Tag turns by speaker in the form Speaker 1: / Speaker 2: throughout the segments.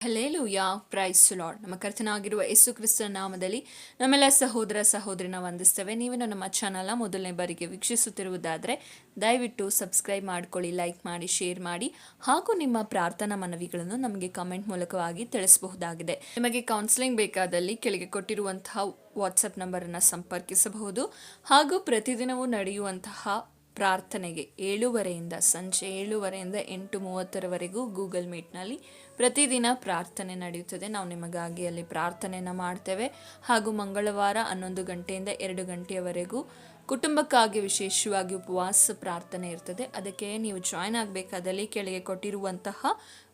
Speaker 1: ಹಲೇಲುಯಾ price lord ನಮ್ಮ ಕರ್ತನಾಗಿರುವ ಯೇಸು ಕ್ರಿಸ್ತನ ನಾಮದಲ್ಲಿ ನಮ್ಮೆಲ್ಲ ಸಹೋದರ ಸಹೋದರಿನ ವಂದಿಸ್ತೇವೆ. ನೀವೇನು ನಮ್ಮ ಚಾನಲ್ನ ಮೊದಲನೇ ಬಾರಿಗೆ ವೀಕ್ಷಿಸುತ್ತಿರುವುದಾದರೆ, ದಯವಿಟ್ಟು ಸಬ್ಸ್ಕ್ರೈಬ್ ಮಾಡ್ಕೊಳ್ಳಿ ಲೈಕ್ ಮಾಡಿ ಶೇರ್ ಮಾಡಿ, ಹಾಗೂ ನಿಮ್ಮ ಪ್ರಾರ್ಥನಾ ಮನವಿಗಳನ್ನು ನಮಗೆ ಕಮೆಂಟ್ ಮೂಲಕವಾಗಿ ತಿಳಿಸಬಹುದಾಗಿದೆ. ನಿಮಗೆ ಕೌನ್ಸಿಲಿಂಗ್ ಬೇಕಾದಲ್ಲಿ ಕೆಳಗೆ ಕೊಟ್ಟಿರುವಂತಹ ವಾಟ್ಸಪ್ ನಂಬರನ್ನು ಸಂಪರ್ಕಿಸಬಹುದು, ಹಾಗೂ ಪ್ರತಿದಿನವೂ ನಡೆಯುವಂತಹ ಪ್ರಾರ್ಥನೆಗೆ ಏಳುವರೆಯಿಂದ ಸಂಜೆ ಏಳುವರೆಯಿಂದ ಎಂಟು ಮೂವತ್ತರವರೆಗೂ ಗೂಗಲ್ ಮೀಟ್ನಲ್ಲಿ ಪ್ರತಿದಿನ ಪ್ರಾರ್ಥನೆ ನಡೆಯುತ್ತದೆ. ನಾವು ನಿಮಗಾಗಿ ಅಲ್ಲಿ ಪ್ರಾರ್ಥನೆಯನ್ನು ಮಾಡ್ತೇವೆ. ಹಾಗೂ ಮಂಗಳವಾರ ಹನ್ನೊಂದು ಗಂಟೆಯಿಂದ ಎರಡು ಗಂಟೆಯವರೆಗೂ ಕುಟುಂಬಕ್ಕಾಗಿ ವಿಶೇಷವಾಗಿ ಉಪವಾಸ ಪ್ರಾರ್ಥನೆ ಇರ್ತದೆ. ಅದಕ್ಕೆ ನೀವು ಜಾಯ್ನ್ ಆಗಬೇಕಾದಲ್ಲಿ ಕೆಳಗೆ ಕೊಟ್ಟಿರುವಂತಹ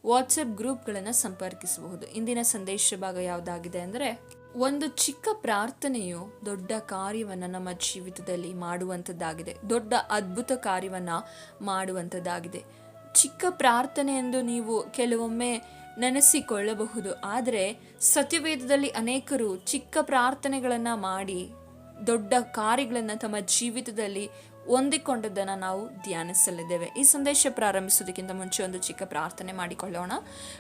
Speaker 1: ವಾಟ್ಸಪ್ ಗ್ರೂಪ್ಗಳನ್ನು ಸಂಪರ್ಕಿಸಬಹುದು. ಇಂದಿನ ಸಂದೇಶ ಭಾಗ ಯಾವುದಾಗಿದೆ ಅಂದರೆ ಒಂದು ಚಿಕ್ಕ ಪ್ರಾರ್ಥನೆಯು ದೊಡ್ಡ ಕಾರ್ಯವನ್ನು ನಮ್ಮ ಜೀವಿತದಲ್ಲಿ ಮಾಡುವಂಥದ್ದಾಗಿದೆ. ದೊಡ್ಡ ಅದ್ಭುತ ಕಾರ್ಯವನ್ನು ಮಾಡುವಂಥದ್ದಾಗಿದೆ. ಚಿಕ್ಕ ಪ್ರಾರ್ಥನೆ ಎಂದು ನೀವು ಕೆಲವೊಮ್ಮೆ ನೆನೆಸಿಕೊಳ್ಳಬಹುದು. ಆದರೆ ಸತ್ಯವೇದದಲ್ಲಿ ಅನೇಕರು ಚಿಕ್ಕ ಪ್ರಾರ್ಥನೆಗಳನ್ನು ಮಾಡಿ ದೊಡ್ಡ ಕಾರ್ಯಗಳನ್ನು ತಮ್ಮ ಜೀವಿತದಲ್ಲಿ ಹೊಂದಿಕೊಂಡದ್ದನ್ನು ನಾವು ಧ್ಯಾನಿಸಲಿದ್ದೇವೆ. ಈ ಸಂದೇಶ ಪ್ರಾರಂಭಿಸೋದಕ್ಕಿಂತ ಮುಂಚೆ ಒಂದು ಚಿಕ್ಕ ಪ್ರಾರ್ಥನೆ ಮಾಡಿಕೊಳ್ಳೋಣ.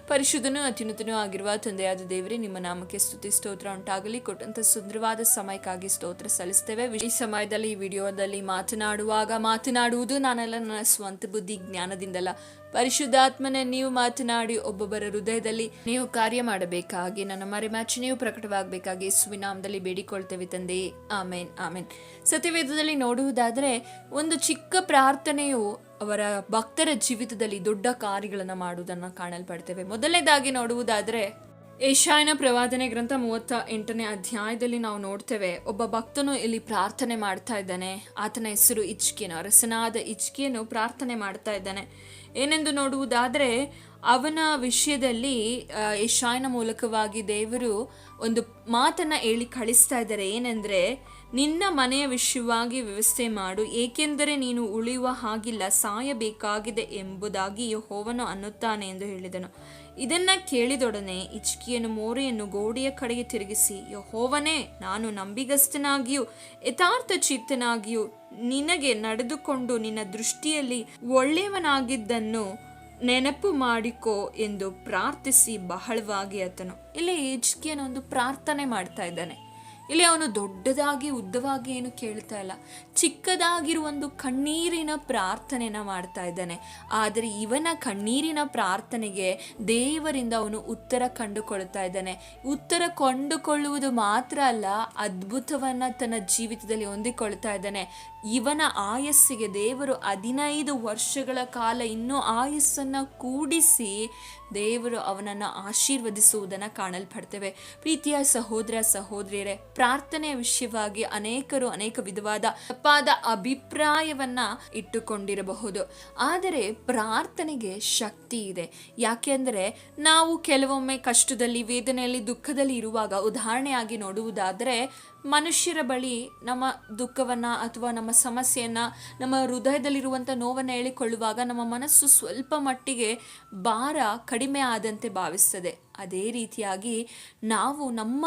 Speaker 1: ಪರಿಶುದ್ಧನೂ ಅತ್ಯುನ್ನತನೂ ಆಗಿರುವ ತಂದೆಯಾದ ದೇವರೇ, ನಿಮ್ಮ ನಾಮಕ್ಕೆ ಸ್ತುತಿ, ಸ್ತೋತ್ರ ಉಂಟಾಗಲಿ. ಕೊಟ್ಟಂತ ಸುಂದರವಾದ ಸಮಯಕ್ಕಾಗಿ ಸ್ತೋತ್ರ ಸಲ್ಲಿಸ್ತೇವೆ ಈ ಸಮಯದಲ್ಲಿ ಈ ವಿಡಿಯೋದಲ್ಲಿ ಮಾತನಾಡುವಾಗ ಮಾತನಾಡುವುದು ನಾನೆಲ್ಲ ನನ್ನ ಸ್ವಂತ ಬುದ್ಧಿ ಜ್ಞಾನದಿಂದಲ್ಲ. ಪರಿಶುದ್ಧಾತ್ಮನೇ, ನೀವು ಮಾತನಾಡಿ ಒಬ್ಬೊಬ್ಬರ ಹೃದಯದಲ್ಲಿ ನೀವು ಕಾರ್ಯ ಮಾಡಬೇಕಾಗಿ, ನನ್ನ ಮರೆಮಾಚಿ ನೀವು ಪ್ರಕಟವಾಗಬೇಕಾಗಿ ಸುವಿನಾಮದಲ್ಲಿ ಬೇಡಿಕೊಳ್ತೇವೆ ತಂದೆ ಆಮೇನ್ ಆಮೇನ್. ಸತ್ಯವೇದದಲ್ಲಿ ನೋಡುವುದಾದರೆ ಒಂದು ಚಿಕ್ಕ ಪ್ರಾರ್ಥನೆಯು ಅವರ ಭಕ್ತರ ಜೀವಿತದಲ್ಲಿ ದೊಡ್ಡ ಕಾರ್ಯಗಳನ್ನು ಮಾಡುವುದನ್ನು ಕಾಣಲ್ಪಡ್ತೇವೆ. ಮೊದಲನೇದಾಗಿ ನೋಡುವುದಾದರೆ, ಏಷಾಯನ ಪ್ರವಾದನೆ ಗ್ರಂಥ ಮೂವತ್ತ ಎಂಟನೇ ಅಧ್ಯಾಯದಲ್ಲಿ ನಾವು ನೋಡ್ತೇವೆ, ಒಬ್ಬ ಭಕ್ತನು ಇಲ್ಲಿ ಪ್ರಾರ್ಥನೆ ಮಾಡ್ತಾ ಇದ್ದಾನೆ. ಆತನ ಹೆಸರು ಇಚ್ಕಿಯನು ಅರಸನಾದ ಇಚ್ಕಿಯನು ಪ್ರಾರ್ಥನೆ ಮಾಡ್ತಾ ಇದ್ದಾನೆ. ಏನೆಂದು ನೋಡುವುದಾದರೆ, ಅವನ ವಿಷಯದಲ್ಲಿ ಏಷಾಯನ ಮೂಲಕವಾಗಿ ದೇವರು ಒಂದು ಮಾತನ್ನ ಹೇಳಿ ಕಳಿಸ್ತಾ ಇದ್ದಾರೆ. ಏನೆಂದರೆ ನಿನ್ನ ಮನೆಯ ವಿಷಯವಾಗಿ ವ್ಯವಸ್ಥೆ ಮಾಡು, ಏಕೆಂದರೆ ನೀನು ಉಳಿಯುವ ಹಾಗಿಲ್ಲ, ಸಾಯಬೇಕಾಗಿದೆ ಎಂಬುದಾಗಿ ಯಹೋವನು ಅನ್ನುತ್ತಾನೆ ಎಂದು ಹೇಳಿದನು. ಇದನ್ನ ಕೇಳಿದೊಡನೆ ಇಚ್ಕಿಯನ್ನು ಮೋರೆಯನ್ನು ಗೋಡೆಯ ಕಡೆಗೆ ತಿರುಗಿಸಿ, ಯಹೋವನೇ, ನಾನು ನಂಬಿಗಸ್ತನಾಗಿಯೂ, ಯಥಾರ್ಥ ಚಿತ್ತನಾಗಿಯೂ ನಿನಗೆ ನಡೆದುಕೊಂಡು ನಿನ್ನ ದೃಷ್ಟಿಯಲ್ಲಿ ಒಳ್ಳೆಯವನಾಗಿದ್ದನ್ನು ನೆನಪು ಮಾಡಿಕೋ ಎಂದು ಪ್ರಾರ್ಥಿಸಿ ಬಹಳವಾಗಿ ಆತನು. ಇಲ್ಲಿ ಒಂದು ಪ್ರಾರ್ಥನೆ ಮಾಡ್ತಾ ಇದ್ದಾನೆ. ಇಲ್ಲಿ ಅವನು ದೊಡ್ಡದಾಗಿ, ಉದ್ದವಾಗಿ ಏನು ಕೇಳ್ತಾ ಇಲ್ಲ. ಚಿಕ್ಕದಾಗಿರುವ ಒಂದು ಕಣ್ಣೀರಿನ ಪ್ರಾರ್ಥನೆನ ಮಾಡ್ತಾ ಇದ್ದಾನೆ. ಆದರೆ ಇವನ ಕಣ್ಣೀರಿನ ಪ್ರಾರ್ಥನೆಗೆ ದೇವರಿಂದ ಅವನು ಉತ್ತರ ಕಂಡುಕೊಳ್ತಾ ಇದ್ದಾನೆ. ಉತ್ತರ ಕಂಡುಕೊಳ್ಳುವುದು ಮಾತ್ರ ಅಲ್ಲ, ಅದ್ಭುತವನ್ನ ತನ್ನ ಜೀವಿತದಲ್ಲಿ ಹೊಂದಿಕೊಳ್ತಾ ಇದ್ದಾನೆ. ಇವನ ಆಯಸ್ಸಿಗೆ ದೇವರು ಹದಿನೈದು ವರ್ಷಗಳ ಕಾಲ ಇನ್ನೂ ಆಯಸ್ಸನ್ನು ಕೂಡಿಸಿ ದೇವರು ಅವನನ್ನು ಆಶೀರ್ವದಿಸುವುದನ್ನು ಕಾಣಲ್ಪಡ್ತೇವೆ. ಪ್ರೀತಿಯ ಸಹೋದರ, ಸಹೋದರಿಯರೇ ಪ್ರಾರ್ಥನೆಯ ವಿಷಯವಾಗಿ ಅನೇಕರು ಅನೇಕ ವಿಧವಾದ ತಪ್ಪಾದ ಅಭಿಪ್ರಾಯವನ್ನ ಇಟ್ಟುಕೊಂಡಿರಬಹುದು. ಆದರೆ ಪ್ರಾರ್ಥನೆಗೆ ಶಕ್ತಿ ಇದೆ. ಯಾಕೆಂದರೆ ನಾವು ಕೆಲವೊಮ್ಮೆ ಕಷ್ಟದಲ್ಲಿ, ವೇದನೆಯಲ್ಲಿ, ದುಃಖದಲ್ಲಿ ಇರುವಾಗ ಉದಾಹರಣೆಯಾಗಿ ನೋಡುವುದಾದರೆ ಮನುಷ್ಯರ ಬಳಿ ನಮ್ಮ ದುಃಖವನ್ನು ಅಥವಾ ನಮ್ಮ ಸಮಸ್ಯೆಯನ್ನು, ನಮ್ಮ ಹೃದಯದಲ್ಲಿರುವಂಥ ನೋವನ್ನು ಹೇಳಿಕೊಳ್ಳುವಾಗ ನಮ್ಮ ಮನಸ್ಸು ಸ್ವಲ್ಪ ಮಟ್ಟಿಗೆ ಭಾರ ಕಡಿಮೆ ಆದಂತೆ ಭಾವಿಸ್ತದೆ. ಅದೇ ರೀತಿಯಾಗಿ ನಾವು ನಮ್ಮ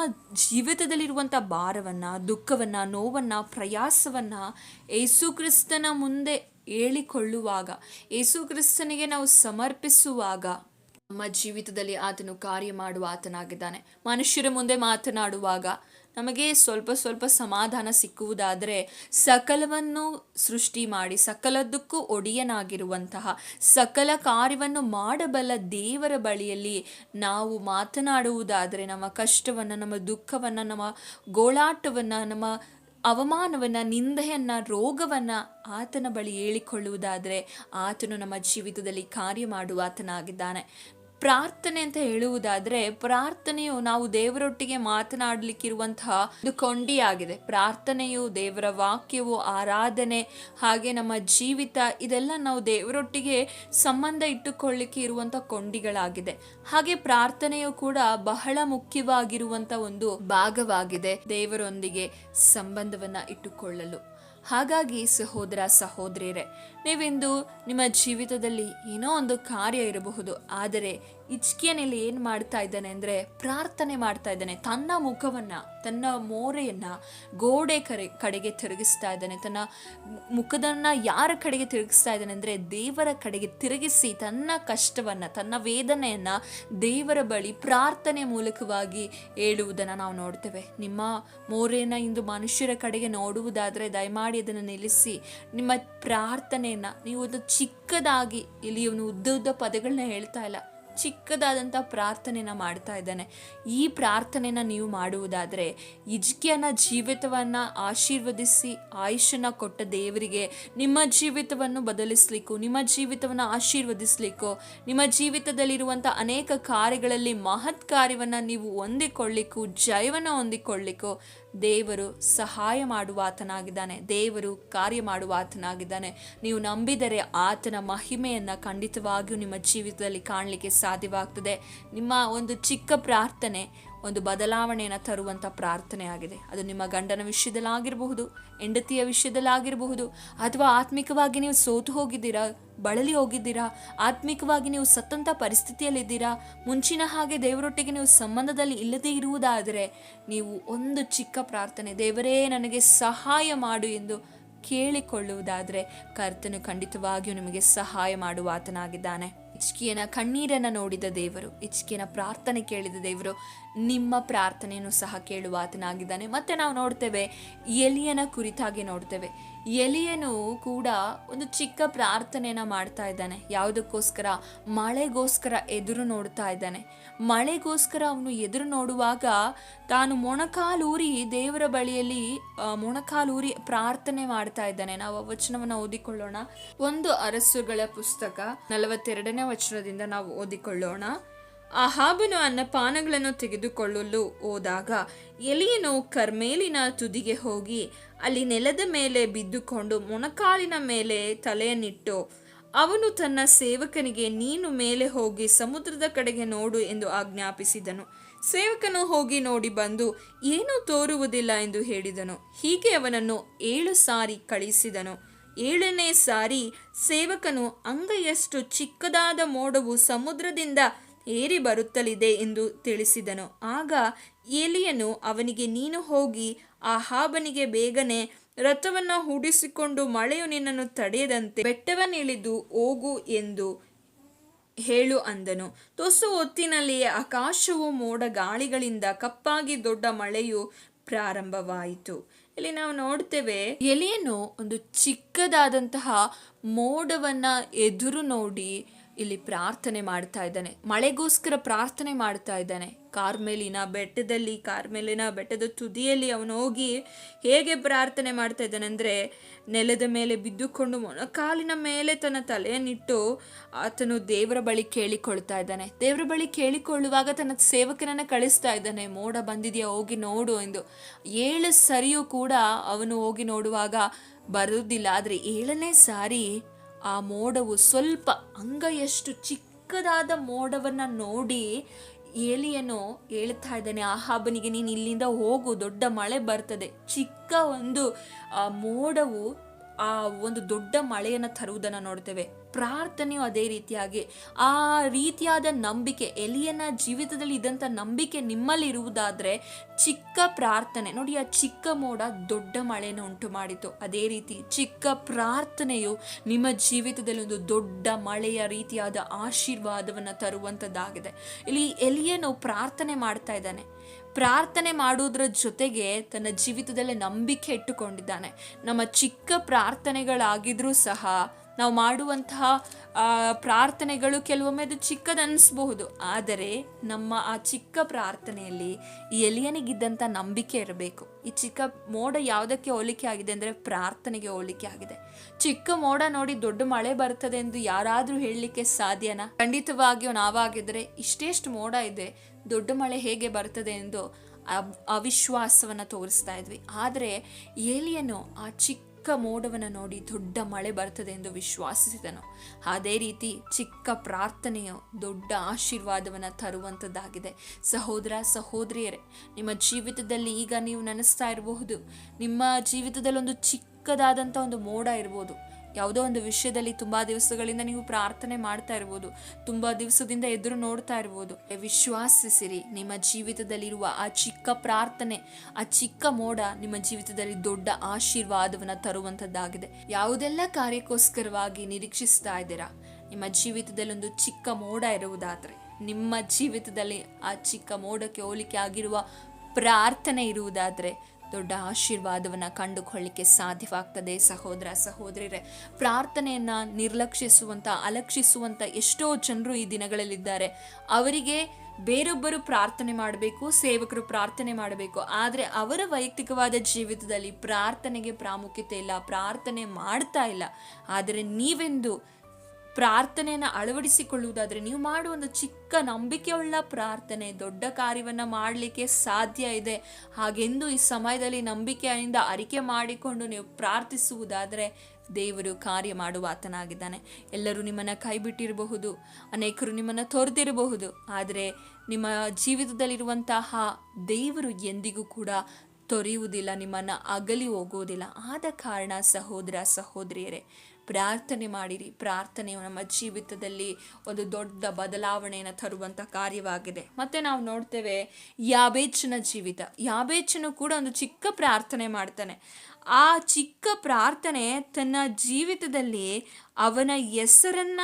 Speaker 1: ಜೀವಿತದಲ್ಲಿರುವಂಥ ಭಾರವನ್ನು, ದುಃಖವನ್ನು, ನೋವನ್ನು, ಪ್ರಯಾಸವನ್ನು ಯೇಸುಕ್ರಿಸ್ತನ ಮುಂದೆ ಹೇಳಿಕೊಳ್ಳುವಾಗ ಯೇಸು ಕ್ರಿಸ್ತನಿಗೆ ನಾವು ಸಮರ್ಪಿಸುವಾಗ ನಮ್ಮ ಜೀವಿತದಲ್ಲಿ ಆತನು ಕಾರ್ಯ ಮಾಡುವ ಆತನಾಗಿದ್ದಾನೆ. ಮನುಷ್ಯರ ಮುಂದೆ ಮಾತನಾಡುವಾಗ ನಮಗೆ ಸ್ವಲ್ಪ ಸ್ವಲ್ಪ ಸಮಾಧಾನ ಸಿಕ್ಕುವುದಾದರೆ ಸಕಲವನ್ನು ಸೃಷ್ಟಿ ಮಾಡಿ, ಸಕಲದಕ್ಕೂ ಒಡೆಯನಾಗಿರುವಂತಹ, ಸಕಲ ಕಾರ್ಯವನ್ನು ಮಾಡಬಲ್ಲ ದೇವರ ಬಳಿಯಲ್ಲಿ ನಾವು ಮಾತನಾಡುವುದಾದರೆ ನಮ್ಮ ಕಷ್ಟವನ್ನು, ನಮ್ಮ ದುಃಖವನ್ನು, ನಮ್ಮ ಗೋಳಾಟವನ್ನು, ನಮ್ಮ ಅವಮಾನವನ್ನು, ನಿಂದೆಯನ್ನು, ರೋಗವನ್ನು ಆತನ ಬಳಿ ಹೇಳಿಕೊಳ್ಳುವುದಾದರೆ ಆತನು ನಮ್ಮ ಜೀವಿತದಲ್ಲಿ ಕಾರ್ಯ ಮಾಡುವ ಆತನಾಗಿದ್ದಾನೆ. ಪ್ರಾರ್ಥನೆ ಅಂತ ಹೇಳುವುದಾದ್ರೆ ಪ್ರಾರ್ಥನೆಯು ನಾವು ದೇವರೊಟ್ಟಿಗೆ ಮಾತನಾಡಲಿಕ್ಕಿರುವಂತಹ ಒಂದು ಕೊಂಡಿಯಾಗಿದೆ. ಪ್ರಾರ್ಥನೆಯು ದೇವರ ವಾಕ್ಯವು, ಆರಾಧನೆ, ಹಾಗೆ ನಮ್ಮ ಜೀವಿತ, ಇದೆಲ್ಲ ನಾವು ದೇವರೊಟ್ಟಿಗೆ ಸಂಬಂಧ ಇಟ್ಟುಕೊಳ್ಳಿಕ್ಕೆ ಇರುವಂತಹ ಕೊಂಡಿಗಳಾಗಿದೆ. ಹಾಗೆ ಪ್ರಾರ್ಥನೆಯು ಕೂಡ ಬಹಳ ಮುಖ್ಯವಾಗಿರುವಂತ ಒಂದು ಭಾಗವಾಗಿದೆ ದೇವರೊಂದಿಗೆ ಸಂಬಂಧವನ್ನ ಇಟ್ಟುಕೊಳ್ಳಲು. ಹಾಗಾಗಿ ಸಹೋದರ ಸಹೋದರಿಯರೇ, ನೀವಿಂದು ನಿಮ್ಮ ಜೀವಿತದಲ್ಲಿ ಏನೋ ಒಂದು ಕಾರ್ಯ ಇರಬಹುದು, ಆದರೆ ಇಚ್ಕಿಯನಲ್ಲಿ ಏನು ಮಾಡ್ತಾ ಇದ್ದಾನೆ ಅಂದರೆ ಪ್ರಾರ್ಥನೆ ಮಾಡ್ತಾ ಇದ್ದಾನೆ, ತನ್ನ ಮುಖವನ್ನು, ತನ್ನ ಮೋರೆಯನ್ನು ಗೋಡೆ ಕರೆ, ಕಡೆಗೆ ತಿರುಗಿಸ್ತಾ ಇದ್ದಾನೆ, ತನ್ನ ಮುಖದನ್ನ ಯಾರ ಕಡೆಗೆ ತಿರುಗಿಸ್ತಾ ಇದ್ದಾನೆ ಅಂದರೆ ದೇವರ ಕಡೆಗೆ ತಿರುಗಿಸಿ ತನ್ನ ಕಷ್ಟವನ್ನು, ತನ್ನ ವೇದನೆಯನ್ನು ದೇವರ ಬಳಿ ಪ್ರಾರ್ಥನೆ ಮೂಲಕವಾಗಿ ಹೇಳುವುದನ್ನು ನಾವು ನೋಡ್ತೇವೆ. ನಿಮ್ಮ ಮೋರೆಯನ್ನು ಇಂದು ಮನುಷ್ಯರ ಕಡೆಗೆ ನೋಡುವುದಾದರೆ ದಯಮಾಡಿ ಅದನ್ನು ನಿಲ್ಲಿಸಿ ನಿಮ್ಮ ಪ್ರಾರ್ಥನೆಯನ್ನು, ನೀವು ಒಂದು ಚಿಕ್ಕದಾಗಿ ಇಲ್ಲಿ ಇವನು ಉದ್ದ ಉದ್ದ ಪದಗಳನ್ನ ಹೇಳ್ತಾ ಇಲ್ಲ ಚಿಕ್ಕದಾದಂಥ ಪ್ರಾರ್ಥನೆನ ಮಾಡ್ತಾ ಇದ್ದಾನೆ. ಈ ಪ್ರಾರ್ಥನೆನ ನೀವು ಮಾಡುವುದಾದರೆ ಇಜ್ಕಿಯನ ಜೀವಿತವನ್ನು ಆಶೀರ್ವದಿಸಿ ಆಯುಷನ ಕೊಟ್ಟ ದೇವರಿಗೆ ನಿಮ್ಮ ಜೀವಿತವನ್ನು ಬದಲಿಸ್ಲಿಕ್ಕೂ, ನಿಮ್ಮ ಜೀವಿತವನ್ನು ಆಶೀರ್ವದಿಸ್ಲಿಕ್ಕೂ, ನಿಮ್ಮ ಜೀವಿತದಲ್ಲಿರುವಂಥ ಅನೇಕ ಕಾರ್ಯಗಳಲ್ಲಿ ಮಹತ್ ಕಾರ್ಯವನ್ನು ನೀವು ಹೊಂದಿಕೊಳ್ಳಿಕ್ಕೂ, ಜಯವನ್ನು ಹೊಂದಿಕೊಳ್ಳಿಕ್ಕೂ ದೇವರು ಸಹಾಯ ಮಾಡುವ ಆತನಾಗಿದ್ದಾನೆ ದೇವರು ಕಾರ್ಯ ಮಾಡುವ ಆತನಾಗಿದ್ದಾನೆ ನೀವು ನಂಬಿದರೆ ಆತನ ಮಹಿಮೆಯನ್ನು ಖಂಡಿತವಾಗಿಯೂ ನಿಮ್ಮ ಜೀವಿತದಲ್ಲಿ ಕಾಣಲಿಕ್ಕೆ ಸಾಧ್ಯವಾಗ್ತದೆ. ನಿಮ್ಮ ಒಂದು ಚಿಕ್ಕ ಪ್ರಾರ್ಥನೆ ಒಂದು ಬದಲಾವಣೆಯನ್ನು ತರುವಂಥ ಪ್ರಾರ್ಥನೆ ಆಗಿದೆ ಅದು ನಿಮ್ಮ ಗಂಡನ ವಿಷಯದಲ್ಲಾಗಿರಬಹುದು, ಹೆಂಡತಿಯ ವಿಷಯದಲ್ಲಾಗಿರಬಹುದು, ಅಥವಾ ಆತ್ಮಿಕವಾಗಿ ನೀವು ಸೋತು ಹೋಗಿದ್ದೀರಾ, ಬಳಲಿ ಹೋಗಿದ್ದೀರಾ, ಆತ್ಮಿಕವಾಗಿ ನೀವು ಸತ್ತಂಥ ಪರಿಸ್ಥಿತಿಯಲ್ಲಿದ್ದೀರಾ, ಮುಂಚಿನ ಹಾಗೆ ದೇವರೊಟ್ಟಿಗೆ ನೀವು ಸಂಬಂಧದಲ್ಲಿ ಇಲ್ಲದೇ ಇರುವುದಾದರೆ ನೀವು ಒಂದು ಚಿಕ್ಕ ಪ್ರಾರ್ಥನೆ, ದೇವರೇ ನನಗೆ ಸಹಾಯ ಮಾಡು ಎಂದು ಕೇಳಿಕೊಳ್ಳುವುದಾದರೆ ಕರ್ತನು ಖಂಡಿತವಾಗಿಯೂ ನಿಮಗೆ ಸಹಾಯ ಮಾಡುವ ಆತನಾಗಿದ್ದಾನೆ. ಇಚ್ಕಿಯನ ಕಣ್ಣೀರನ್ನು ನೋಡಿದ ದೇವರು ಇಚ್ಕಿಯನ ಪ್ರಾರ್ಥನೆ ಕೇಳಿದ ದೇವರು ನಿಮ್ಮ ಪ್ರಾರ್ಥನೆಯನ್ನು ಸಹ ಕೇಳುವ ಆತನಾಗಿದ್ದಾನೆ. ಮತ್ತೆ ನಾವು ನೋಡ್ತೇವೆ, ಎಲಿಯನ ಕುರಿತಾಗಿ ನೋಡ್ತೇವೆ. ಎಲಿಯನು ಕೂಡ ಒಂದು ಚಿಕ್ಕ ಪ್ರಾರ್ಥನೆಯನ್ನು ಮಾಡ್ತಾ ಇದ್ದಾನೆ. ಯಾವುದಕ್ಕೋಸ್ಕರ? ಮಳೆಗೋಸ್ಕರ ಎದುರು ನೋಡ್ತಾ ಇದ್ದಾನೆ. ಮಳೆಗೋಸ್ಕರ ಅವನು ಎದುರು ನೋಡುವಾಗ ತಾನು ಮೊಣಕಾಲೂರಿ ದೇವರ ಬಳಿಯಲ್ಲಿ ಮೊಣಕಾಲೂರಿ ಪ್ರಾರ್ಥನೆ ಮಾಡ್ತಾ ಇದ್ದಾನೆ. ನಾವು ವಚನವನ್ನು ಓದಿಕೊಳ್ಳೋಣ. ಒಂದು ಅರಸುಗಳ ಪುಸ್ತಕ, ನಲವತ್ತೆರಡನೇ ವಚನದಿಂದ ನಾವು ಓದಿಕೊಳ್ಳೋಣ. ಅಹಾಬನು ಅನ್ನಪಾನಗಳನ್ನು ತೆಗೆದುಕೊಳ್ಳಲು ಹೋದಾಗ ಎಲಿಯನು ಕರ್ಮೇಲಿನ ತುದಿಗೆ ಹೋಗಿ ಅಲ್ಲಿ ನೆಲದ ಮೇಲೆ ಬಿದ್ದುಕೊಂಡು ಮೊಣಕಾಲಿನ ಮೇಲೆ ತಲೆಯನ್ನಿಟ್ಟು, ಅವನು ತನ್ನ ಸೇವಕನಿಗೆ, ನೀನು ಮೇಲೆ ಹೋಗಿ ಸಮುದ್ರದ ಕಡೆಗೆ ನೋಡು ಎಂದು ಆಜ್ಞಾಪಿಸಿದನು. ಸೇವಕನು ಹೋಗಿ ನೋಡಿ ಬಂದು, ಏನೂ ತೋರುವುದಿಲ್ಲ ಎಂದು ಹೇಳಿದನು. ಹೀಗೆ ಅವನನ್ನು ಏಳು ಸಾರಿ ಕಳಿಸಿದನು. ಏಳನೇ ಸಾರಿ ಸೇವಕನು ಅಂಗೈಯಷ್ಟು ಚಿಕ್ಕದಾದ ಮೋಡವು ಸಮುದ್ರದಿಂದ ಏರಿ ಬರುತ್ತಲಿದೆ ಎಂದು ತಿಳಿಸಿದನು. ಆಗ ಎಲಿಯನು ಅವನಿಗೆ, ನೀನು ಹೋಗಿ ಆ ಹಾಬನಿಗೆ ಬೇಗನೆ ರಥವನ್ನು ಹೂಡಿಸಿಕೊಂಡು ಮಳೆಯು ನಿನ್ನನ್ನು ತಡೆಯದಂತೆ ಬೆಟ್ಟವನ್ನಿಳಿದು ಹೋಗು ಎಂದು ಹೇಳು ಅಂದನು. ತುಸು ಹೊತ್ತಿನಲ್ಲಿಯೇ ಆಕಾಶವು ಮೋಡ ಗಾಳಿಗಳಿಂದ ಕಪ್ಪಾಗಿ ದೊಡ್ಡ ಮಳೆಯು ಪ್ರಾರಂಭವಾಯಿತು. ಇಲ್ಲಿ ನಾವು ನೋಡ್ತೇವೆ ಎಲೆಯನ್ನು ಒಂದು ಚಿಕ್ಕದಾದಂತಹ ಮೋಡವನ್ನು ಎದುರು ನೋಡಿ ಇಲ್ಲಿ ಪ್ರಾರ್ಥನೆ ಮಾಡ್ತಾ ಇದ್ದಾನೆ. ಮಳೆಗೋಸ್ಕರ ಪ್ರಾರ್ಥನೆ ಮಾಡ್ತಾ ಇದ್ದಾನೆ. ಕಾರ್ಮೆಲಿನ ಬೆಟ್ಟದಲ್ಲಿ, ಕಾರ್ಮೆಲಿನ ಬೆಟ್ಟದ ತುದಿಯಲ್ಲಿ ಅವನು ಹೋಗಿ ಹೇಗೆ ಪ್ರಾರ್ಥನೆ ಮಾಡ್ತಾ ಇದ್ದಾನೆ ಅಂದರೆ, ನೆಲದ ಮೇಲೆ ಬಿದ್ದುಕೊಂಡು ಮೊಣಕಾಲಿನ ಮೇಲೆ ತನ್ನ ತಲೆಯನ್ನಿಟ್ಟು ಆತನು ದೇವರ ಬಳಿ ಕೇಳಿಕೊಳ್ತಾ ಇದ್ದಾನೆ. ದೇವರ ಬಳಿ ಕೇಳಿಕೊಳ್ಳುವಾಗ ತನ್ನ ಸೇವಕನನ್ನು ಕಳಿಸ್ತಾ ಇದ್ದಾನೆ. ಮೋಡ ಬಂದಿದೆಯಾ, ಹೋಗಿ ನೋಡು ಎಂದು. ಏಳು ಸರಿಯೂ ಕೂಡ ಅವನು ಹೋಗಿ ನೋಡುವಾಗ ಬರುವುದಿಲ್ಲ. ಆದರೆ ಏಳನೇ ಸಾರಿ ಆ ಮೋಡವು ಸ್ವಲ್ಪ ಅಂಗೈಯಷ್ಟು ಚಿಕ್ಕದಾದ ಮೋಡವನ್ನು ನೋಡಿ ಏಲಿಯನು ಹೇಳ್ತಾ ಇದ್ದಾನೆ, ಆಹಾಬನಿಗೆ ನೀನು ಇಲ್ಲಿಂದ ಹೋಗು, ದೊಡ್ಡ ಮಳೆ ಬರ್ತದೆ. ಚಿಕ್ಕ ಒಂದು, ಆ ಮೋಡವು ಆ ಒಂದು ದೊಡ್ಡ ಮಳೆಯನ್ನು ತರುವುದನ್ನು ನೋಡ್ತೇವೆ. ಪ್ರಾರ್ಥನೆಯು ಅದೇ ರೀತಿಯಾಗಿ ಆ ರೀತಿಯಾದ ನಂಬಿಕೆ, ಎಲಿಯನ ಜೀವಿತದಲ್ಲಿ ಇದ್ದಂಥ ನಂಬಿಕೆ ನಿಮ್ಮಲ್ಲಿ ಇರುವುದಾದರೆ ಚಿಕ್ಕ ಪ್ರಾರ್ಥನೆ. ನೋಡಿ, ಆ ಚಿಕ್ಕ ಮೋಡ ದೊಡ್ಡ ಮಳೆಯನ್ನು ಉಂಟು ಮಾಡಿತು. ಅದೇ ರೀತಿ ಚಿಕ್ಕ ಪ್ರಾರ್ಥನೆಯು ನಿಮ್ಮ ಜೀವಿತದಲ್ಲಿ ಒಂದು ದೊಡ್ಡ ಮಳೆಯ ರೀತಿಯಾದ ಆಶೀರ್ವಾದವನ್ನು ತರುವಂಥದ್ದಾಗಿದೆ. ಇಲ್ಲಿ ಎಲಿಯನು ಪ್ರಾರ್ಥನೆ ಮಾಡ್ತಾ ಇದ್ದಾನೆ. ಪ್ರಾರ್ಥನೆ ಮಾಡುವುದರ ಜೊತೆಗೆ ತನ್ನ ಜೀವಿತದಲ್ಲೇ ನಂಬಿಕೆ ಇಟ್ಟುಕೊಂಡಿದ್ದಾನೆ. ನಮ್ಮ ಚಿಕ್ಕ ಪ್ರಾರ್ಥನೆಗಳಾಗಿದ್ರೂ ಸಹ ನಾವು ಮಾಡುವಂತಹ ಪ್ರಾರ್ಥನೆಗಳು ಕೆಲವೊಮ್ಮೆ ಅದು ಚಿಕ್ಕದನ್ನಿಸ್ಬಹುದು. ಆದರೆ ನಮ್ಮ ಆ ಚಿಕ್ಕ ಪ್ರಾರ್ಥನೆಯಲ್ಲಿ ಈ ಎಲಿಯನಿಗಿದ್ದಂಥ ನಂಬಿಕೆ ಇರಬೇಕು. ಈ ಚಿಕ್ಕ ಮೋಡ ಯಾವುದಕ್ಕೆ ಹೋಲಿಕೆ ಆಗಿದೆ ಅಂದರೆ ಪ್ರಾರ್ಥನೆಗೆ ಹೋಲಿಕೆ ಆಗಿದೆ. ಚಿಕ್ಕ ಮೋಡ ನೋಡಿ ದೊಡ್ಡ ಮಳೆ ಬರ್ತದೆ ಎಂದು ಯಾರಾದರೂ ಹೇಳಲಿಕ್ಕೆ ಸಾಧ್ಯನಾ? ಖಂಡಿತವಾಗಿಯೂ ನಾವಾಗಿದ್ದರೆ ಇಷ್ಟೆಷ್ಟು ಮೋಡ ಇದೆ, ದೊಡ್ಡ ಮಳೆ ಹೇಗೆ ಬರ್ತದೆ ಎಂದು ಅವ್- ಅವಿಶ್ವಾಸವನ್ನು ತೋರಿಸ್ತಾ ಇದ್ವಿ. ಆದರೆ ಏಲಿಯನು ಆ ಚಿಕ್ಕ ಮೋಡವನ್ನು ನೋಡಿ ದೊಡ್ಡ ಮಳೆ ಬರ್ತದೆ ಎಂದು ವಿಶ್ವಾಸಿಸಿದನು. ಅದೇ ರೀತಿ ಚಿಕ್ಕ ಪ್ರಾರ್ಥನೆಯು ದೊಡ್ಡ ಆಶೀರ್ವಾದವನ್ನು ತರುವಂಥದ್ದಾಗಿದೆ ಸಹೋದರ, ಸಹೋದರಿಯರೇ, ನಿಮ್ಮ ಜೀವಿತದಲ್ಲಿ ಈಗ ನೀವು ನೆನೆಸ್ತಾ ಇರಬಹುದು. ನಿಮ್ಮ ಜೀವಿತದಲ್ಲಿ ಒಂದು ಚಿಕ್ಕದಾದಂಥ ಒಂದು ಮೋಡ ಇರ್ಬೋದು ಯಾವುದೋ ಒಂದು ವಿಷಯದಲ್ಲಿ ತುಂಬಾ ದಿವಸಗಳಿಂದ ನೀವು ಪ್ರಾರ್ಥನೆ ಮಾಡ್ತಾ ಇರ್ಬೋದು, ತುಂಬಾ ದಿವಸದಿಂದ ಎದುರು ನೋಡ್ತಾ ಇರ್ಬೋದು. ವಿಶ್ವಾಸಿಸಿರಿ, ನಿಮ್ಮ ಜೀವಿತದಲ್ಲಿರುವ ಆ ಚಿಕ್ಕ ಪ್ರಾರ್ಥನೆ, ಆ ಚಿಕ್ಕ ಮೋಡ ನಿಮ್ಮ ಜೀವಿತದಲ್ಲಿ ದೊಡ್ಡ ಆಶೀರ್ವಾದವನ್ನ ತರುವಂತದ್ದಾಗಿದೆ ಯಾವುದೆಲ್ಲ ಕಾರ್ಯಕ್ಕೋಸ್ಕರವಾಗಿ ನಿರೀಕ್ಷಿಸ್ತಾ ಇದ್ದೀರಾ? ನಿಮ್ಮ ಜೀವಿತದಲ್ಲಿ ಒಂದು ಚಿಕ್ಕ ಮೋಡ ಇರುವುದಾದ್ರೆ, ನಿಮ್ಮ ಜೀವಿತದಲ್ಲಿ ಆ ಚಿಕ್ಕ ಮೋಡಕ್ಕೆ ಹೋಲಿಕೆ ಆಗಿರುವ ಪ್ರಾರ್ಥನೆ ಇರುವುದಾದ್ರೆ ದೊಡ್ಡ ಆಶೀರ್ವಾದವನ್ನು ಕಂಡುಕೊಳ್ಳಿಕ್ಕೆ ಸಾಧ್ಯವಾಗ್ತದೆ, ಸಹೋದರ, ಸಹೋದರಿಯರೇ. ಪ್ರಾರ್ಥನೆಯನ್ನು ನಿರ್ಲಕ್ಷಿಸುವಂಥ ಅಲಕ್ಷಿಸುವಂಥ ಎಷ್ಟೋ ಜನರು ಈ ದಿನಗಳಲ್ಲಿದ್ದಾರೆ. ಅವರಿಗೆ ಬೇರೊಬ್ಬರು ಪ್ರಾರ್ಥನೆ ಮಾಡಬೇಕು, ಸೇವಕರು ಪ್ರಾರ್ಥನೆ ಮಾಡಬೇಕು. ಆದರೆ ಅವರ ವೈಯಕ್ತಿಕವಾದ ಜೀವಿತದಲ್ಲಿ ಪ್ರಾರ್ಥನೆಗೆ ಪ್ರಾಮುಖ್ಯತೆ ಇಲ್ಲ, ಪ್ರಾರ್ಥನೆ ಮಾಡ್ತಾ ಇಲ್ಲ. ಆದರೆ ನೀವೆಂದು ಪ್ರಾರ್ಥನೆಯನ್ನು ಅಳವಡಿಸಿಕೊಳ್ಳುವುದಾದರೆ ನೀವು ಮಾಡುವ ಒಂದು ಚಿಕ್ಕ ನಂಬಿಕೆಯುಳ್ಳ ಪ್ರಾರ್ಥನೆ, ದೊಡ್ಡ ಕಾರ್ಯವನ್ನು ಮಾಡಲಿಕ್ಕೆ ಸಾಧ್ಯ ಇದೆ. ಹಾಗೆಂದು ಈ ಸಮಯದಲ್ಲಿ ನಂಬಿಕೆಯಿಂದ ಅರಿಕೆ ಮಾಡಿಕೊಂಡು ನೀವು ಪ್ರಾರ್ಥಿಸುವುದಾದರೆ ದೇವರು ಕಾರ್ಯ ಮಾಡುವ ಆತನಾಗಿದ್ದಾನೆ. ಎಲ್ಲರೂ ನಿಮ್ಮನ್ನು ಕೈ ಬಿಟ್ಟಿರಬಹುದು ಅನೇಕರು ನಿಮ್ಮನ್ನು ತೊರೆದಿರಬಹುದು, ಆದರೆ ನಿಮ್ಮ ಜೀವಿತದಲ್ಲಿರುವಂತಹ ದೇವರು ಎಂದಿಗೂ ಕೂಡ ತೊರೆಯುವುದಿಲ್ಲ, ನಿಮ್ಮನ್ನು ಅಗಲಿ ಹೋಗುವುದಿಲ್ಲ. ಆದ ಕಾರಣ ಸಹೋದರ, ಸಹೋದರಿಯರೇ ಪ್ರಾರ್ಥನೆ ಮಾಡಿರಿ. ಪ್ರಾರ್ಥನೆಯು ನಮ್ಮ ಜೀವಿತದಲ್ಲಿ ಒಂದು ದೊಡ್ಡ ಬದಲಾವಣೆಯನ್ನು ತರುವಂಥ ಕಾರ್ಯವಾಗಿದೆ. ಮತ್ತು ನಾವು ನೋಡ್ತೇವೆ ಯಾಬೇಚನ ಜೀವಿತ. ಯಾಬೇಚನು ಕೂಡ ಒಂದು ಚಿಕ್ಕ ಪ್ರಾರ್ಥನೆ ಮಾಡ್ತಾನೆ. ಆ ಚಿಕ್ಕ ಪ್ರಾರ್ಥನೆ ತನ್ನ ಜೀವಿತದಲ್ಲಿ ಅವನ ಹೆಸರನ್ನ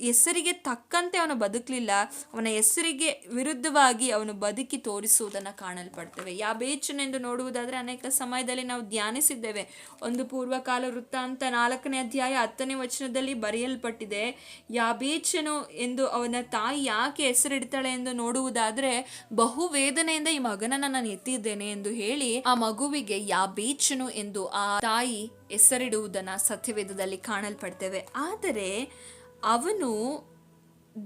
Speaker 1: ಹೆಸರಿಗೆ ತಕ್ಕಂತೆ ಅವನು ಬದುಕಲಿಲ್ಲ, ಅವನ ಹೆಸರಿಗೆ ವಿರುದ್ಧವಾಗಿ ಅವನು ಬದುಕಿ ತೋರಿಸುವುದನ್ನು ಕಾಣಲ್ಪಡ್ತೇವೆ. ಯಾಬೇಚನೆಂದು ನೋಡುವುದಾದರೆ ಅನೇಕ ಸಮಯದಲ್ಲಿ ನಾವು ಧ್ಯಾನಿಸಿದ್ದೇವೆ. ಒಂದು ಪೂರ್ವಕಾಲ ವೃತ್ತಾಂತ ನಾಲ್ಕನೇ ಅಧ್ಯಾಯ ಹತ್ತನೇ ವಚನದಲ್ಲಿ ಬರೆಯಲ್ಪಟ್ಟಿದೆ, ಯಾಬೇಚನು ಎಂದು ಅವನ ತಾಯಿ ಯಾಕೆ ಹೆಸರಿಡ್ತಾಳೆ ಎಂದು ನೋಡುವುದಾದರೆ ಬಹು ವೇದನೆಯಿಂದ ಈ ಮಗನನ್ನು ನಾನು ಎತ್ತಿದ್ದೇನೆ ಎಂದು ಹೇಳಿ, ಆ ಮಗುವಿಗೆ ಯಾಬೇಚನು ಎಂದು ಆ ತಾಯಿ ಹೆಸರಿಡುವುದನ್ನು ಸತ್ಯವೇದದಲ್ಲಿ ಕಾಣಲ್ಪಡ್ತೇವೆ. ಆದರೆ ಅವನು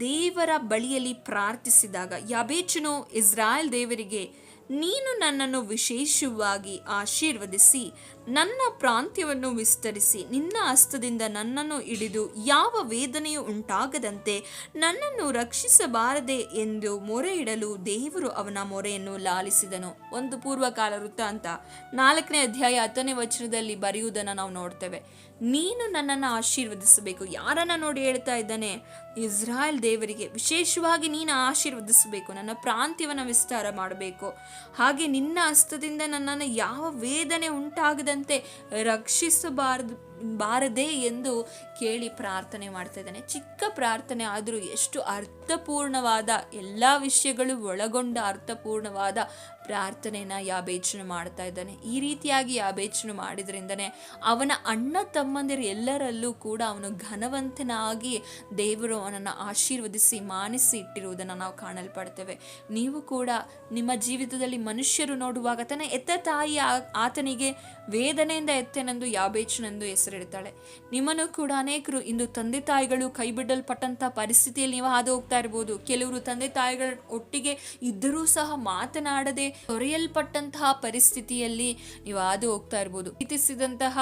Speaker 1: ದೇವರ ಬಳಿಯಲ್ಲಿ ಪ್ರಾರ್ಥಿಸಿದಾಗ, ಯಾಬೇಚನು ಇಸ್ರಾಯೇಲ್ ದೇವರಿಗೆ, ನೀನು ನನ್ನನ್ನು ವಿಶೇಷವಾಗಿ ಆಶೀರ್ವದಿಸಿ, ನನ್ನ ಪ್ರಾಂತ್ಯವನ್ನು ವಿಸ್ತರಿಸಿ, ನಿನ್ನ ಹಸ್ತದಿಂದ ನನ್ನನ್ನು ಹಿಡಿದು ಯಾವ ವೇದನೆಯೂ ಉಂಟಾಗದಂತೆ ನನ್ನನ್ನು ರಕ್ಷಿಸಬಾರದೆ ಎಂದು ಮೊರೆ ಇಡಲು ದೇವರು ಅವನ ಮೊರೆಯನ್ನು ಲಾಲಿಸಿದನು. ಒಂದು ಪೂರ್ವಕಾಲ ವೃತ್ತ ಅಂತ ನಾಲ್ಕನೇ ಅಧ್ಯಾಯ ಹತ್ತನೇ ವಚನದಲ್ಲಿ ಬರೆಯುವುದನ್ನು ನಾವು ನೋಡ್ತೇವೆ. ನೀನು ನನ್ನನ್ನು ಆಶೀರ್ವದಿಸಬೇಕು. ಯಾರನ್ನ ನೋಡಿ ಹೇಳ್ತಾ ಇದ್ದಾನೆ? ಇಸ್ರಾಯೇಲ್ ದೇವರಿಗೆ ವಿಶೇಷವಾಗಿ ನೀನು ಆಶೀರ್ವದಿಸಬೇಕು, ನನ್ನ ಪ್ರಾಂತ್ಯವನ್ನು ವಿಸ್ತಾರ ಮಾಡಬೇಕು. ಹಾಗೆ ನಿನ್ನ ಹಸ್ತದಿಂದ ನನ್ನನ್ನು ಯಾವ ವೇದನೆ ಉಂಟಾಗದಂತೆ ರಕ್ಷಿಸಬಾರದು, ಬಾರದೆ ಎಂದು ಕೇಳಿ ಪ್ರಾರ್ಥನೆ ಮಾಡ್ತಾ ಇದ್ದಾನೆ. ಚಿಕ್ಕ ಪ್ರಾರ್ಥನೆ ಆದರೂ ಎಷ್ಟು ಅರ್ಥಪೂರ್ಣವಾದ ಎಲ್ಲ ವಿಷಯಗಳು ಒಳಗೊಂಡ ಅರ್ಥಪೂರ್ಣವಾದ ಪ್ರಾರ್ಥನೆನ ಯಾಬೇಚನೆ ಮಾಡ್ತಾ ಇದ್ದಾನೆ. ಈ ರೀತಿಯಾಗಿ ಯಾಬೇಚನೆ ಮಾಡಿದ್ರಿಂದನೇ ಅವನ ಅಣ್ಣ ತಮ್ಮಂದಿರು ಎಲ್ಲರಲ್ಲೂ ಕೂಡ ಅವನು ಘನವಂತನಾಗಿ ದೇವರು ಅವನನ್ನು ಆಶೀರ್ವದಿಸಿ, ಮಾನಿಸಿ ಇಟ್ಟಿರುವುದನ್ನು ನಾವು ಕಾಣಲ್ಪಡ್ತೇವೆ. ನೀವು ಕೂಡ ನಿಮ್ಮ ಜೀವಿತದಲ್ಲಿ ಮನುಷ್ಯರು ನೋಡುವಾಗ ತನ್ನ ಎತ್ತ ತಾಯಿ ಆತನಿಗೆ ವೇದನೆಯಿಂದ ಎತ್ತೆನೆಂದು ಯಾಬೇಚನೆಂದು ಹೆಸರಿಡ್ತಾಳೆ. ನಿಮ್ಮನ್ನು ಕೂಡ ಅನೇಕರು ಇಂದು ತಂದೆ ತಾಯಿಗಳು ಕೈ ಬಿಡಲ್ಪಟ್ಟಂತ ಪರಿಸ್ಥಿತಿಯಲ್ಲಿ ನೀವು ಹಾದು ಹೋಗ್ತಾ ಇರ್ಬೋದು. ಕೆಲವರು ತಂದೆ ತಾಯಿಗಳ ಒಟ್ಟಿಗೆ ಇದ್ದರೂ ಸಹ ಮಾತನಾಡದೆ ತೊರೆಯಲ್ಪಟ್ಟಂತಹ ಪರಿಸ್ಥಿತಿಯಲ್ಲಿ ನೀವು ಹಾದು ಹೋಗ್ತಾ ಇರ್ಬೋದು. ಪ್ರೀತಿಸಿದಂತಹ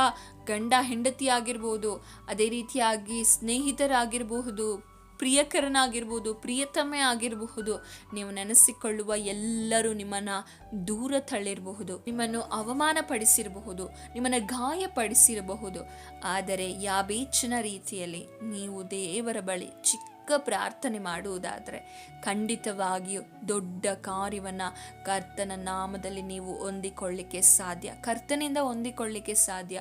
Speaker 1: ಗಂಡ ಹೆಂಡತಿ ಆಗಿರ್ಬೋದು ಅದೇ ರೀತಿಯಾಗಿ ಸ್ನೇಹಿತರಾಗಿರಬಹುದು, ಪ್ರಿಯಕರನಾಗಿರ್ಬೋದು, ಪ್ರಿಯತಮೆ ಆಗಿರಬಹುದು, ನೀವು ನೆನೆಸಿಕೊಳ್ಳುವ ಎಲ್ಲರೂ ನಿಮ್ಮನ್ನು ದೂರ ತಳ್ಳಿರಬಹುದು, ನಿಮ್ಮನ್ನು ಅವಮಾನಪಡಿಸಿರಬಹುದು, ನಿಮ್ಮನ್ನು ಗಾಯಪಡಿಸಿರಬಹುದು. ಆದರೆ ಯಾಬೇಚಿನ ರೀತಿಯಲ್ಲಿ ನೀವು ದೇವರ ಬಳಿ ಚಿಕ್ಕ ಪ್ರಾರ್ಥನೆ ಮಾಡುವುದಾದರೆ ಖಂಡಿತವಾಗಿಯೂ ದೊಡ್ಡ ಕಾರ್ಯವನ್ನು ಕರ್ತನ ನಾಮದಲ್ಲಿ ನೀವು ಹೊಂದಿಕೊಳ್ಳಿಕ್ಕೆ ಸಾಧ್ಯ, ಕರ್ತನಿಂದ ಹೊಂದಿಕೊಳ್ಳಿಕ್ಕೆ ಸಾಧ್ಯ.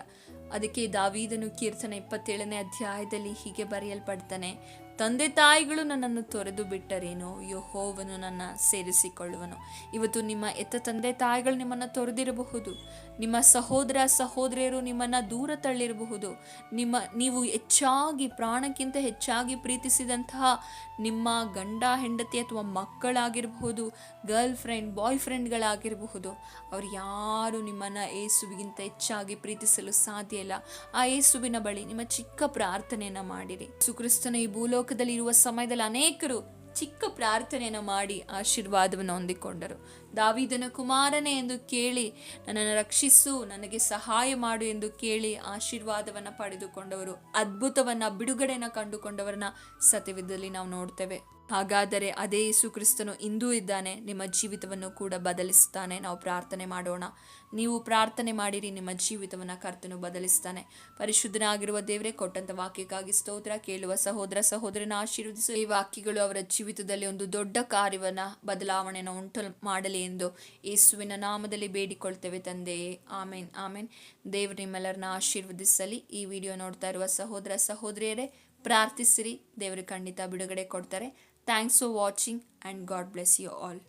Speaker 1: ಅದಕ್ಕೆ ದಾವೀದನು ಕೀರ್ತನೆ ಇಪ್ಪತ್ತೇಳನೇ ಅಧ್ಯಾಯದಲ್ಲಿ ಹೀಗೆ ಬರೆಯಲ್ಪಡ್ತಾನೆ ತಂದೆ ತಾಯಿಗಳು ನನ್ನನ್ನು ತೊರೆದು ಬಿಟ್ಟರೇನೋ? ಯಹೋವನು ನನ್ನ ಸೇರಿಸಿಕೊಳ್ಳುವನು. ಇವತ್ತು ನಿಮ್ಮ ಎತ್ತ ತಂದೆ ತಾಯಿಗಳು ನಿಮ್ಮನ್ನು ತೊರೆದಿರಬಹುದು. ನಿಮ್ಮ ಸಹೋದರ ಸಹೋದರಿಯರು ನಿಮ್ಮನ್ನು ದೂರ ತಳ್ಳಿರಬಹುದು. ನಿಮ್ಮ, ನೀವು ಹೆಚ್ಚಾಗಿ ಪ್ರಾಣಕ್ಕಿಂತ ಹೆಚ್ಚಾಗಿ ಪ್ರೀತಿಸಿದಂತಹ ನಿಮ್ಮ ಗಂಡ, ಹೆಂಡತಿ ಅಥವಾ ಮಕ್ಕಳಾಗಿರಬಹುದು ಗರ್ಲ್ ಫ್ರೆಂಡ್ ಬಾಯ್ ಫ್ರೆಂಡ್ಗಳಾಗಿರಬಹುದು ಅವ್ರು ಯಾರು ನಿಮ್ಮನ್ನು ಏಸುವಿಗಿಂತ ಹೆಚ್ಚಾಗಿ ಪ್ರೀತಿಸಲು ಸಾಧ್ಯ ಇಲ್ಲ. ಆ ಏಸುವಿನ ಬಳಿ ನಿಮ್ಮ ಚಿಕ್ಕ ಪ್ರಾರ್ಥನೆಯನ್ನು ಮಾಡಿರಿ. ಸುಕ್ರಿಸ್ತನ ಈ ಭೂಲೋಕದಲ್ಲಿ ಇರುವ ಸಮಯದಲ್ಲಿ ಅನೇಕರು ಚಿಕ್ಕ ಪ್ರಾರ್ಥನೆಯನ್ನು ಮಾಡಿ ಆಶೀರ್ವಾದವನ್ನು ಹೊಂದಿಕೊಂಡರು. ದಾವಿದನ ಕುಮಾರನೇ ಎಂದು ಕೇಳಿ, ನನ್ನನ್ನು ರಕ್ಷಿಸು, ನನಗೆ ಸಹಾಯ ಮಾಡು ಎಂದು ಕೇಳಿ ಆಶೀರ್ವಾದವನ್ನು ಪಡೆದುಕೊಂಡವರು. ಅದ್ಭುತವನ್ನು, ಬಿಡುಗಡೆಯನ್ನು ಕಂಡುಕೊಂಡವರನ್ನ ಸತ್ಯವಿದ್ದಲ್ಲಿ ನಾವು ನೋಡ್ತೇವೆ. ಹಾಗಾದರೆ ಅದೇ ಯೇಸು ಕ್ರಿಸ್ತನು ಇಂದೂ ಇದ್ದಾನೆ, ನಿಮ್ಮ ಜೀವಿತವನ್ನು ಕೂಡ ಬದಲಿಸ್ತಾನೆ ನಾವು ಪ್ರಾರ್ಥನೆ ಮಾಡೋಣ. ನೀವು ಪ್ರಾರ್ಥನೆ ಮಾಡಿರಿ, ನಿಮ್ಮ ಜೀವಿತವನ್ನು ಕರ್ತನು ಬದಲಿಸ್ತಾನೆ. ಪರಿಶುದ್ಧನಾಗಿರುವ ದೇವರೇ ಕೊಟ್ಟಂತ ವಾಕ್ಯಕ್ಕಾಗಿ ಸ್ತೋತ್ರ ಕೇಳುವ ಸಹೋದರ ಸಹೋದರನ ಆಶೀರ್ವದಿಸು. ಈ ವಾಕ್ಯಗಳು ಅವರ ಜೀವಿತದಲ್ಲಿ ಒಂದು ದೊಡ್ಡ ಕಾರ್ಯವನ್ನು, ಬದಲಾವಣೆಯನ್ನು ಉಂಟು ಮಾಡಲಿ ಎಂದು ಯೇಸುವಿನ ನಾಮದಲ್ಲಿ ಬೇಡಿಕೊಳ್ತೇವೆ ತಂದೆಯೇ ಆಮೇನ್ ಆಮೇನ್. ದೇವರು ನಿಮ್ಮೆಲ್ಲರನ್ನ ಆಶೀರ್ವದಿಸಲಿ. ಈ ವಿಡಿಯೋ ನೋಡ್ತಾ ಇರುವ ಸಹೋದರ ಸಹೋದರಿಯರೇ, ಪ್ರಾರ್ಥಿಸಿರಿ. ದೇವರು ಖಂಡಿತ ಬಿಡುಗಡೆ ಕೊಡ್ತಾರೆ. Thanks for watching and God bless you all.